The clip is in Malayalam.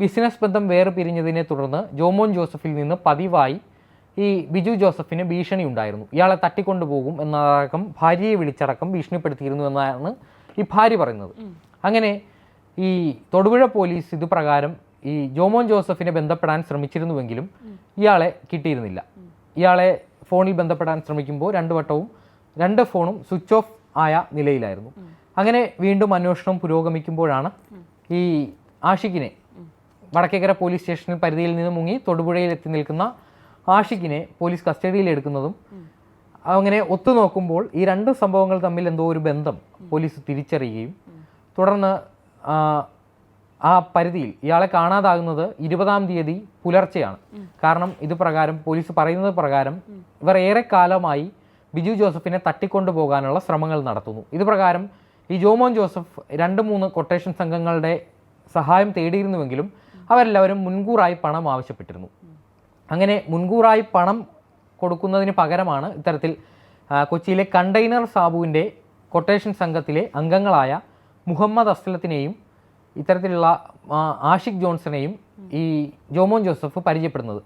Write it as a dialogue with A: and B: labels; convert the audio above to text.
A: ബിസിനസ് ബന്ധം വേറെ പിരിഞ്ഞതിനെ തുടർന്ന് ജോമോൻ ജോസഫിൽ നിന്ന് പതിവായി ഈ ബിജു ജോസഫിന് ഭീഷണി ഉണ്ടായിരുന്നു. ഇയാളെ തട്ടിക്കൊണ്ടുപോകും എന്നടക്കം ഭാര്യയെ വിളിച്ചടക്കം ഭീഷണിപ്പെടുത്തിയിരുന്നു എന്നാണ് ഈ ഭാര്യ പറയുന്നത്. അങ്ങനെ ഈ തൊടുപുഴ പോലീസ് ഇത് പ്രകാരം ഈ ജോമോൻ ജോസഫിനെ ബന്ധപ്പെടാൻ ശ്രമിച്ചിരുന്നുവെങ്കിലും ഇയാളെ കിട്ടിയിരുന്നില്ല. ഇയാളെ ഫോണിൽ ബന്ധപ്പെടാൻ ശ്രമിക്കുമ്പോൾ രണ്ട് വട്ടവും രണ്ട് ഫോണും സ്വിച്ച് ഓഫ് ആയ നിലയിലായിരുന്നു. അങ്ങനെ വീണ്ടും അന്വേഷണം പുരോഗമിക്കുമ്പോഴാണ് ഈ ആഷിഖിനെ വടക്കേക്കര പോലീസ് സ്റ്റേഷനിൽ പരിധിയിൽ നിന്ന് മുങ്ങി തൊടുപുഴയിൽ എത്തി നിൽക്കുന്ന ആഷിഖിനെ പോലീസ് കസ്റ്റഡിയിൽ എടുക്കുന്നതും അങ്ങനെ ഒത്തുനോക്കുമ്പോൾ ഈ രണ്ട് സംഭവങ്ങൾ തമ്മിൽ എന്തോ ഒരു ബന്ധം പോലീസ് തിരിച്ചറിയുകയും തുടർന്ന് ആ, ആ പരിധിയിൽ ഇയാളെ കാണാതാകുന്നത് ഇരുപതാം തീയതി പുലർച്ചെയാണ്. കാരണം ഇത് പ്രകാരം പോലീസ് പറയുന്നത് പ്രകാരം ഇവർ ഏറെക്കാലമായി ബിജു ജോസഫിനെ തട്ടിക്കൊണ്ടു പോകാനുള്ള ശ്രമങ്ങൾ നടത്തുന്നു. ഇത് പ്രകാരം ഈ ജോമോൻ ജോസഫ് രണ്ട് മൂന്ന് കൊട്ടേഷൻ സംഘങ്ങളുടെ സഹായം തേടിയിരുന്നുവെങ്കിലും അവരെല്ലാവരും മുൻകൂറായി പണം ആവശ്യപ്പെട്ടിരുന്നു. അങ്ങനെ മുൻകൂറായി പണം കൊടുക്കുന്നതിന് പകരമാണ് ഇത്തരത്തിൽ കൊച്ചിയിലെ കണ്ടെയ്നർ സാബുവിന്റെ കൊട്ടേഷൻ സംഘത്തിലെ അംഗങ്ങളായ മുഹമ്മദ് അസ്ലത്തിനെയും ഇത്തരത്തിലുള്ള ആഷിഖ് ജോൺസണെയും ഈ ജോമോൻ ജോസഫ് പരിചയപ്പെടുന്നത്.